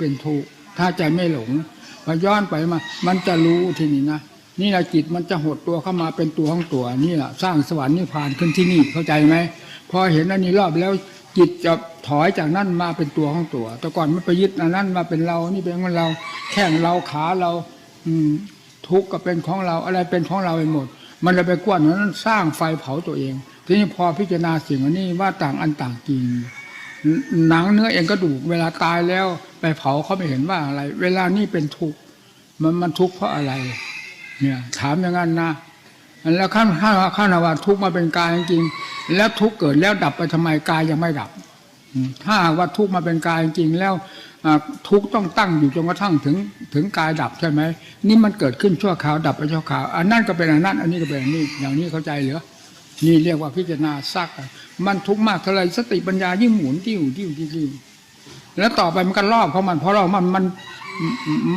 เป็นทุกข์ถ้าใจไม่หลงพอย้อนไปมา มันจะรู้ทีนี้นะนี่แหละจิตมันจะหดตัวเข้ามาเป็นตัวของตัวนี่แหละสร้างสวรรค์นิพพานขึ้นที่นี่เข้าใจไหมพอเห็นอันนี้รอบแล้วจิตจะถอยจากนั่นมาเป็นตัวของตัว แต่ก่อนมันไปยึดอันนั้นมาเป็นเรา นี่เป็นของเรา แข้งเราขาเรา อืม ทุกข์ก็เป็นของเรา อะไรเป็นของเราไปหมด มันเลยไปกวนนั้นสร้างไฟเผาตัวเอง ทีนี้พอพิจารณาสิ่งอันนี้ว่าต่างอันต่างจริงหนังเนื้อเองก็ดูกเวลาตายแล้ว เผาเขาไม่เห็นว่าอะไร เวลานี่เป็นทุกข์มันมันทุกข์เพราะอะไร เนี่ย ถามอย่างนั้นนะแล้วขั้นขั้นขั้นว่าทุกข์มาเป็นกายจริงแล้วทุกข์เกิดแล้วดับไปทำไมกายยังไม่ดับถ้าว่าทุกข์มาเป็นกายจริงแล้วทุกข์ต้องตั้งอยู่จนกระทั่งถึงถึงกายดับใช่ไหมนี่มันเกิดขึ้นชั่วคราวดับไปชั่วคราวอันนั้นก็เป็นอันนั้น อันนี้ก็เป็นอันนี้อย่างนี้เข้าใจเหรือนี่เรียกว่าพิจารณาซักมันทุกข์มากเท่าไรสติปัญญายิ่งหมุนติ้วติ้วติ้วติ้ว แล้วต่อไปมันก็รอบเพรามันเพราะเรามันมัน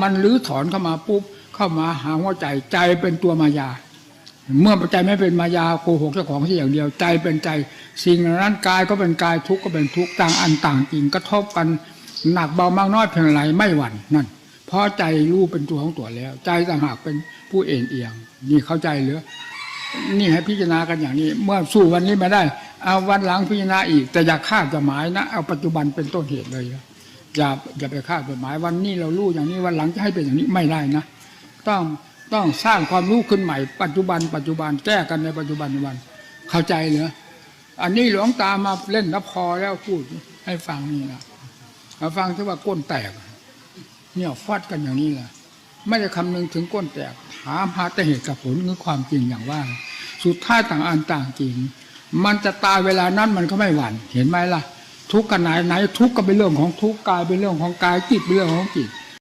มันลื้อถอนเข้ามาปุ๊บเข้ามาหาหัวใจใจเป็นตัวมายา เมื่อใจไม่เป็นมายาโกหกเจ้าของที่อย่างเดียว ใจเป็นใจ สิ่งร่านั้นกายก็เป็นกายทุกข์ก็เป็นทุกข์ต่างอันต่างจริงกระทบกันหนักเบามากน้อยเพียงไรไม่หวั่นนั่นเพราะใจรู้เป็นตัวของตัวแล้ว ใจต่างหากเป็นผู้เอ็นเอียงนี่เข้าใจหรือ นี่ให้พิจารณากันอย่างนี้ เมื่อสู้วันนี้ไม่ได้ เอาวันหลังพิจารณาอีก แต่อย่าคาดจะหมายนะเอาปัจจุบันเป็นต้นเหตุเลยอย่าอย่าไปคาดไปหมาย วันนี้เรารู้อย่างนี้วันหลังจะให้เป็นอย่างนี้ไม่ได้นะ ต้องต้องสร้างความรู้ขึ้นใหม่ปัจจุบัน ปัจจุบันแก้กันในปัจจุบันวัน เข้าใจเหรออันนี้หลวงตามาเล่นนับพอแล้วพูดให้ฟังนี่นะมาฟังที่ว่าก้นแตก เนี่ยฟาดกันอย่างนี้แหละไม่ได้คำนึงถึงก้นแตก ถามหาแต่เหตุกับผลคือความจริงอย่างว่า สุดท้ายต่างอันต่างจริง มันจะตายเวลานั้นมันก็ไม่หวั่นเห็นไหมล่ะ ทุกข์กันไหนไหนทุกข์ก็เป็นเรื่องของทุกข์กายเป็นเรื่องของกายจิตเป็นเรื่องของจิต